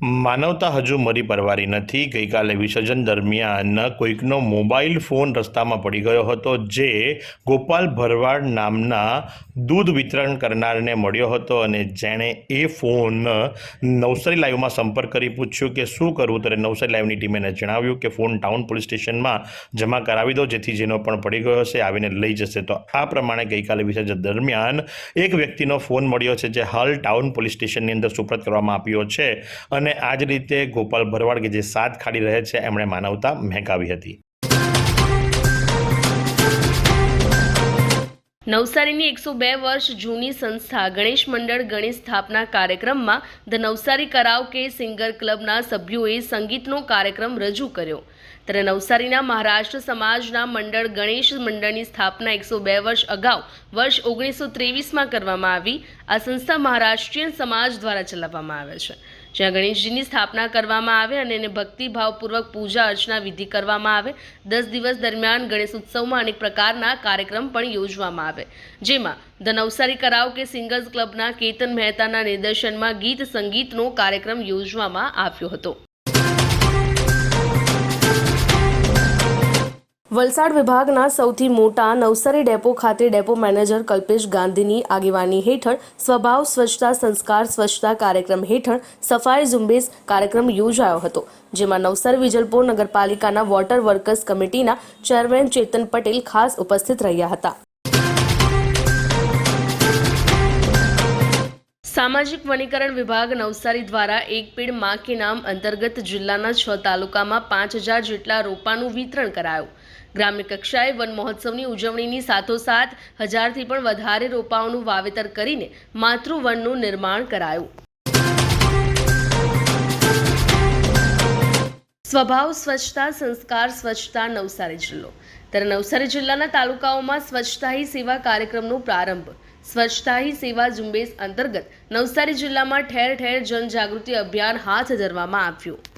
માનવતા હજુ મરી પરવારી નથી. ગઈકાલે વિસર્જન દરમિયાન કોઈકનો મોબાઈલ ફોન રસ્તામાં પડી ગયો હતો, જે ગોપાલ ભરવાડ નામના દૂધ વિતરણ કરનારને મળ્યો હતો અને જેણે એ ફોન નવસારી લાઈવમાં સંપર્ક કરી પૂછ્યું કે શું કરવું? ત્યારે નવસારી લાઈવની ટીમે એને જણાવ્યું કે ફોન ટાઉન પોલીસ સ્ટેશનમાં જમા કરાવી દો, જેથી જેનો પણ પડી ગયો હશે, આવીને લઈ જશે. તો આ પ્રમાણે ગઈકાલે વિસર્જન દરમિયાન એક વ્યક્તિનો ફોન મળ્યો છે, જે હાલ ટાઉન પોલીસ સ્ટેશનની અંદર સુપ્રત કરવામાં આવ્યો છે અને આ જ રીતે ગોપાલ ભરવાડ કે જે સાત ખાડી રહે છે, એમણે માનવતા મહેકાવી હતી. નવસારીની એકસો બે વર્ષ જૂની સંસ્થા ગણેશ મંડળ ગણેશ સ્થાપના કાર્યક્રમમાં ધ નવસારી કરાઓકે સિંગર ક્લબના સભ્યોએ સંગીતનો કાર્યક્રમ રજૂ કર્યો. ત્યારે નવસારીના મહારાષ્ટ્ર સમાજના મંડળ ગણેશ મંડળની સ્થાપના એકસો બે વર્ષ અગાઉ વર્ષ ઓગણીસો ત્રેવીસમાં કરવામાં આવી. આ સંસ્થા મહારાષ્ટ્રીયન સમાજ દ્વારા ચલાવવામાં આવે છે. જ્યાં ગણેશજીની સ્થાપના કરવામાં આવે અને એને ભક્તિભાવપૂર્વક પૂજા અર્ચના વિધિ કરવામાં આવે. દસ દિવસ દરમિયાન ગણેશ ઉત્સવમાં અનેક પ્રકારના કાર્યક્રમ પણ યોજવામાં આવે. જેમાં ધ નવસારી કરાઓકે સિંગર્સ ક્લબના કેતન મહેતાના નિર્દેશનમાં ગીત સંગીતનો કાર્યક્રમ યોજવામાં આવ્યો હતો. વલસાડ વિભાગના સૌથી મોટા નવસારી ડેપો ખાતે ડેપો મેનેજર કલ્પેશ ગાંધીની આગેવાની હેઠળ સ્વભાવ, સ્વચ્છતા, સંસ્કાર, સ્વચ્છતા કાર્યક્રમ હેઠળ સફાઈ ઝુંબેશ કાર્યક્રમ યોજાયો હતો, જેમાં નવસારી વિજલપોર નગરપાલિકાના વોટર વર્કર્સ કમિટીના ચેરમેન ચેતન પટેલ ખાસ ઉપસ્થિત રહ્યા હતા. સામાજિક વનીકરણ વિભાગ નવસારી દ્વારા એક પેડમાં કે નામ અંતર્ગત જિલ્લાના છ તાલુકામાં પાંચ હજાર જેટલા રોપાનું વિતરણ કરાયું. ગ્રામ્ય કક્ષાએ વન મહોત્સવની ઉજવણીની સાથોસાથ હજારથી પણ વધારે રોપાઓનું વાવેતર કરીને માતૃવનનું નિર્માણ કરાયું. સ્વભાવ, સ્વચ્છતા, સંસ્કાર, સ્વચ્છતા, નવસારી જિલ્લો. ત્યારે નવસારી જિલ્લાના તાલુકાઓમાં સ્વચ્છતા હી સેવા કાર્યક્રમનો પ્રારંભ. સ્વચ્છતા હી સેવા ઝુંબેશ અંતર્ગત નવસારી જિલ્લામાં ઠેર ઠેર જનજાગૃતિ અભિયાન હાથ ધરવામાં આવ્યું.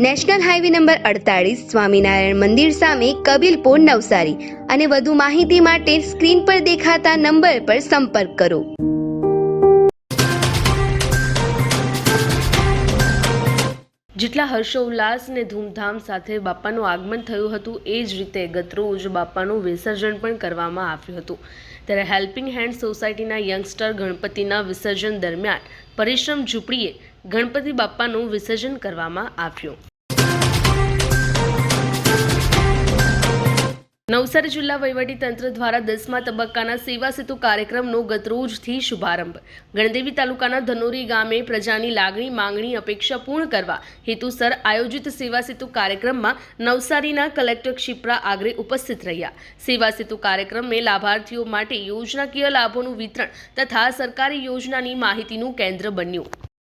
નેશનલ હાઈવે નંબર અડતાળીસ સ્વામિનારાયણ મંદિર સામે કબીલપુર નવસારી અને વધુ માહિતી માટે સ્ક્રીન પર દેખાતા નંબર પર સંપર્ક કરો. જેટલા હર્ષોલ્લાસ ને ધૂમધામ સાથે બાપાનું આગમન થયું હતું, એ જ રીતે ગતરોજ બાપાનું વિસર્જન પણ કરવામાં આવ્યું હતું. ત્યારે હેલ્પિંગ હેન્ડ સોસાયટીના યંગસ્ટર ગણપતિના વિસર્જન દરમિયાન પરિશ્રમ ઝૂંપડીએ ગણપતિ બાપ્પાનું વિસર્જન કરવામાં આવ્યું. નવસારી જિલ્લા તંત્ર દ્વારા દસમા તબક્કાના સેવા સેતુ કાર્યક્રમનો ગતરોજથી શુભારંભ. ગણદેવી તાલુકાના ધનોરી ગામે પ્રજાની લાગણી, માંગણી, અપેક્ષા પૂર્ણ કરવા હેતુસર આયોજિત સેવા સેતુ કાર્યક્રમમાં નવસારીના કલેક્ટર ક્ષિપ્રા આગરે ઉપસ્થિત રહ્યા. સેવા સેતુ કાર્યક્રમે લાભાર્થીઓ માટે યોજનાકીય લાભોનું વિતરણ તથા સરકારી યોજનાની માહિતીનું કેન્દ્ર બન્યું.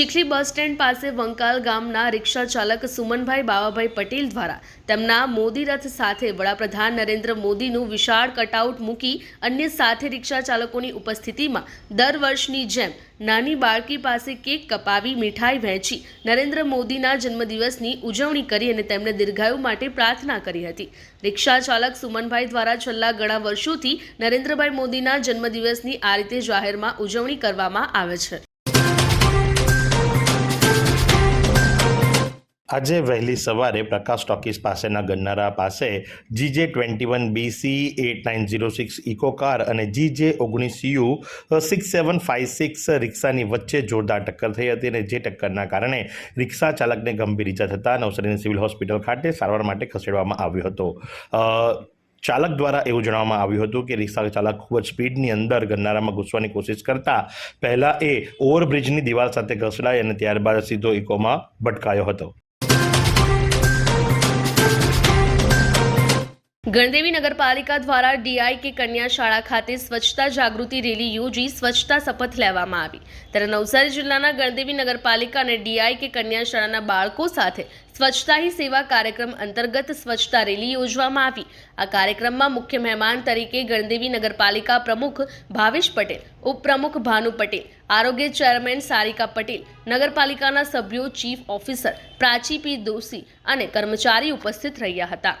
ચીખલી બસ સ્ટેન્ડ પાસે વંકાલ ગામના રિક્ષા ચાલક સુમનભાઈ બાવાભાઈ પટેલ દ્વારા તેમના મોદી રથ સાથે વડાપ્રધાન નરેન્દ્ર મોદીનું વિશાળ કટઆઉટ મૂકી અન્ય સાથે રિક્ષા ચાલકોની ઉપસ્થિતિમાં દર વર્ષની જેમ નાની બાળકી પાસે કેક કપાવી, મીઠાઈ વહેંચી નરેન્દ્ર મોદીના જન્મદિવસની ઉજવણી કરી અને તેમને દીર્ઘાયુ માટે પ્રાર્થના કરી હતી. રિક્ષા ચાલક સુમનભાઈ દ્વારા છેલ્લા ઘણા વર્ષોથી નરેન્દ્રભાઈ મોદીના જન્મદિવસની આ રીતે જાહેરમાં ઉજવણી કરવામાં આવે છે. આજે વહેલી સવારે પ્રકાશ ટોકીસ પાસેના ગન્નારા પાસે GJ twenty one BC eight nine zero six Eeco car અને જીજે ઓગણીસ U six seven five six રિક્ષાની વચ્ચે જોરદાર ટક્કર થઈ હતી અને જે ટક્કરના કારણે રિક્ષા ચાલકને ગંભીર ઇજા થતાં નવસારીની સિવિલ હોસ્પિટલ ખાતે સારવાર માટે ખસેડવામાં આવ્યો હતો. ચાલક દ્વારા એવું જણાવવામાં આવ્યું હતું કે રિક્ષા ચાલક ખૂબ જ સ્પીડની અંદર ગન્નારામાં ઘૂસવાની કોશિશ કરતા પહેલાં એ ઓવરબ્રિજની દિવાલ સાથે ઘસડાઈ અને ત્યારબાદ સીધો ઇકોમાં ભટકાયો હતો. ગણદેવી નગરપાલિકા દ્વારા ડીઆઈ કે કન્યા શાળા ખાતે સ્વચ્છતા જાગૃતિ રેલી યોજી સ્વચ્છતા શપથ લેવામાં આવી. ત્યારે નવસારી જિલ્લાના ગણદેવી નગરપાલિકા અને ડીઆઈ કે કન્યા શાળાના બાળકો સાથે સ્વચ્છતા હી સેવા કાર્યક્રમ અંતર્ગત સ્વચ્છતા રેલી યોજવામાં આવી. આ કાર્યક્રમમાં મુખ્ય મહેમાન તરીકે ગણદેવી નગરપાલિકા પ્રમુખ ભાવેશ પટેલ, ઉપપ્રમુખ ભાનુ પટેલ, આરોગ્ય ચેરમેન સારિકા પટેલ, નગરપાલિકાના સભ્યો chief officer Prachi P Doshi અને કર્મચારી ઉપસ્થિત રહ્યા હતા.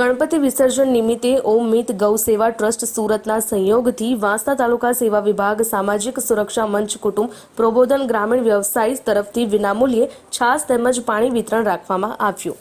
Ganpati વિસર્જન નિમિત્તે ઓમ મિત ગૌ સેવા ટ્રસ્ટ સુરતના સંયોગથી વાંસદા તાલુકા સેવા વિભાગ સામાજિક સુરક્ષા મંચ કુટુંબ પ્રબોધન ગ્રામીણ વ્યવસાય તરફથી વિનામૂલ્યે છાસ તેમજ પાણી વિતરણ રાખવામાં આવ્યું.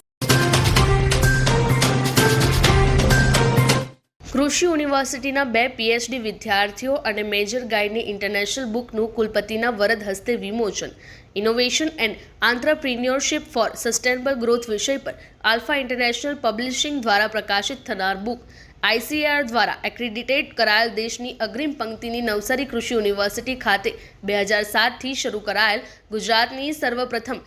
કૃષિ યુનિવર્સિટીના બે પીએચડી વિદ્યાર્થીઓ અને મેજર ગાઈડની ઇન્ટરનેશનલ બુકનું કુલપતિના વરદ હસ્તે વિમોચન. Innovation and entrepreneurship for sustainable growth વિષય પર આલ્ફા ઇન્ટરનેશનલ પબ્લિશિંગ દ્વારા પ્રકાશિત થનાર બુક આઈસીઆર દ્વારા એક્રેડિટેડ કરાયેલ દેશની અગ્રિમ પંક્તિની નવસારી કૃષિ યુનિવર્સિટી ખાતે બે હજાર સાતથી શરૂ કરાયેલ ગુજરાતની સર્વપ્રથમ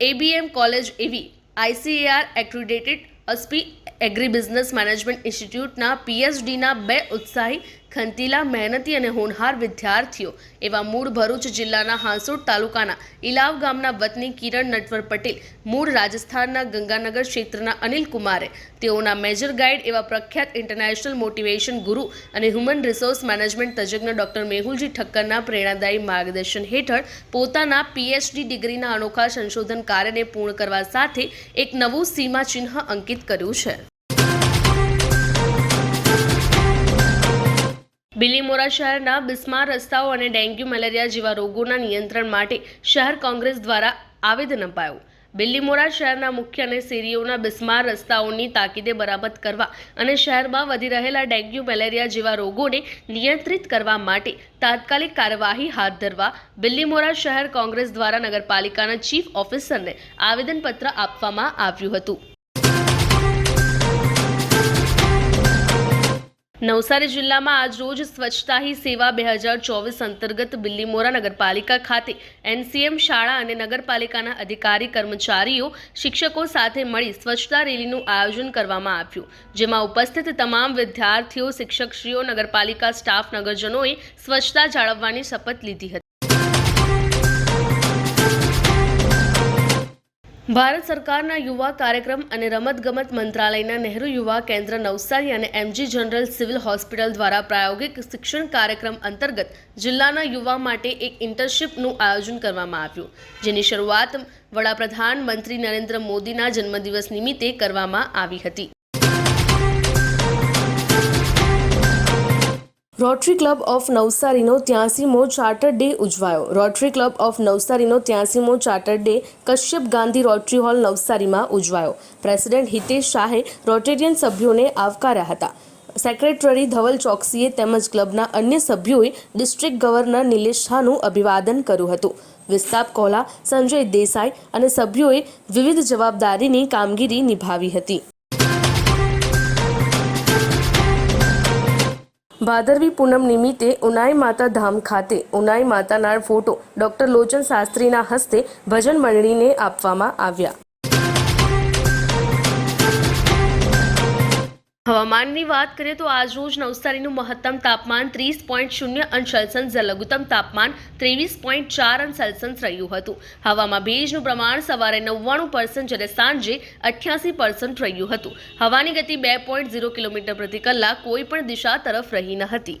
એબીએમ કોલેજ એવી ICAR accredited Aspee agri business management ઇન્સ્ટિટ્યૂટના પીએચડીના બે ઉત્સાહી ખંતીલા મહેનતી અને હોનહાર વિદ્યાર્થીઓ એવા મૂળ ભરૂચ જિલ્લાના હાંસોડ તાલુકાના ઇલાવ ગામના વતની કિરણ નટવર પટેલ મૂળ રાજસ્થાનના ગંગાનગર ક્ષેત્રના અનિલ કુમારે. તેઓના મેજર ગાઈડ એવા પ્રખ્યાત ઇન્ટરનેશનલ મોટિવેશન ગુરુ અને હ્યુમન રિસોર્સ મેનેજમેન્ટ તજજ્ઞ ડોક્ટર મેહુલજી ઠક્કરના પ્રેરણાદાયી માર્ગદર્શન હેઠળ પોતાના પીએચડી ડિગ્રીના અનોખા સંશોધન કાર્યને પૂર્ણ કરવા સાથે એક નવું સીમાચિહ્ન અંકિત કર્યું છે. બિલીમોરા શહેરના બિસ્માર રસ્તાઓ અને ડેન્ગ્યુ મેલેરિયા જેવા રોગોના નિયંત્રણ માટે શહેર કોંગ્રેસ દ્વારા આવેદન અપાયું. બિલ્લીમોરા શહેરના મુખ્ય અને શેરીઓના બિસ્માર રસ્તાઓની તાકીદે બરાબર કરવા અને શહેરમાં વધી રહેલા ડેન્ગ્યુ મેલેરિયા જેવા રોગોને નિયંત્રિત કરવા માટે તાત્કાલિક કાર્યવાહી હાથ ધરવા બિલ્લીમોરા શહેર કોંગ્રેસ દ્વારા નગરપાલિકાના ચીફ ઓફિસરને આવેદનપત્ર આપવામાં આવ્યું હતું. નવસારી જિલ્લામાં આજરોજ સ્વચ્છતા હી સેવા બે હજાર ચોવીસ અંતર્ગત બિલ્લીમોરા નગરપાલિકા ખાતે એનસીએમ શાળા અને નગરપાલિકાના અધિકારી કર્મચારીઓ, શિક્ષકો સાથે મળી સ્વચ્છતા રેલીનું આયોજન કરવામાં આવ્યું. જેમાં ઉપસ્થિત તમામ વિદ્યાર્થીઓ, શિક્ષકશ્રીઓ, નગરપાલિકા સ્ટાફ, નગરજનોએ સ્વચ્છતા જાળવવાની શપથ લીધી હતી. ભારત સરકારના યુવા કાર્યક્રમ અને રમતગમત મંત્રાલયના નહેરુ યુવા કેન્દ્ર નવસારી અને એમજી જનરલ સિવિલ હોસ્પિટલ દ્વારા પ્રાયોગિક શિક્ષણ કાર્યક્રમ અંતર્ગત જિલ્લાના યુવા માટે એક ઇન્ટર્નશીપનું આયોજન કરવામાં આવ્યું, જેની શરૂઆત વડાપ્રધાન મંત્રી નરેન્દ્ર મોદીના જન્મદિવસ નિમિત્તે કરવામાં આવી હતી. રોટરી ક્લબ ઓફ નવસારીનો ત્યાસીમો ચાર્ટર ડે ઉજવાયો. રોટરી ક્લબ ઓફ નવસારીનો ત્યાસીમો charter day Kashyap Gandhi Rotary hall નવસારીમાં ઉજવાયો. પ્રેસિડેન્ટ હિતેશ શાહે રોટેરિયન સભ્યોને આવકાર્યા હતા. સેક્રેટરી ધવલ ચોકસીએ તેમજ ક્લબના અન્ય સભ્યોએ ડિસ્ટ્રિક્ટ ગવર્નર નિલેશ શાહનું અભિવાદન કર્યું હતું. વિસ્તાપ કોહલા, સંજય દેસાઈ અને સભ્યોએ વિવિધ જવાબદારીની કામગીરી નિભાવી હતી. ભાદરવી પૂનમ નિમિત્તે ઉનાઈ માતા ધામ ખાતે ઉનાઈ માતાના ફોટો ડોક્ટર લોચન શાસ્ત્રીના હસ્તે ભજન મંડળીને આપવામાં આવ્યા. હવામાનની વાત કરીએ તો આજ રોજ નવસારીનું મહત્તમ તાપમાન ત્રીસ પોઈન્ટ શૂન્ય અંશ સેલ્સિયસ લઘુત્તમ તાપમાન ત્રેવીસ પોઈન્ટ ચાર અંશ સેલ્સિયસ રહ્યું હતું. હવામાં ભેજનું પ્રમાણ સવારે નવ્વાણું પર્સન્ટ જ્યારે સાંજે અઠ્યાસી પર્સન્ટ રહ્યું હતું. હવાની ગતિ બે પોઈન્ટ ઝીરો કિલોમીટર પ્રતિ કલાક કોઈ પણ દિશા તરફ રહી ન હતી.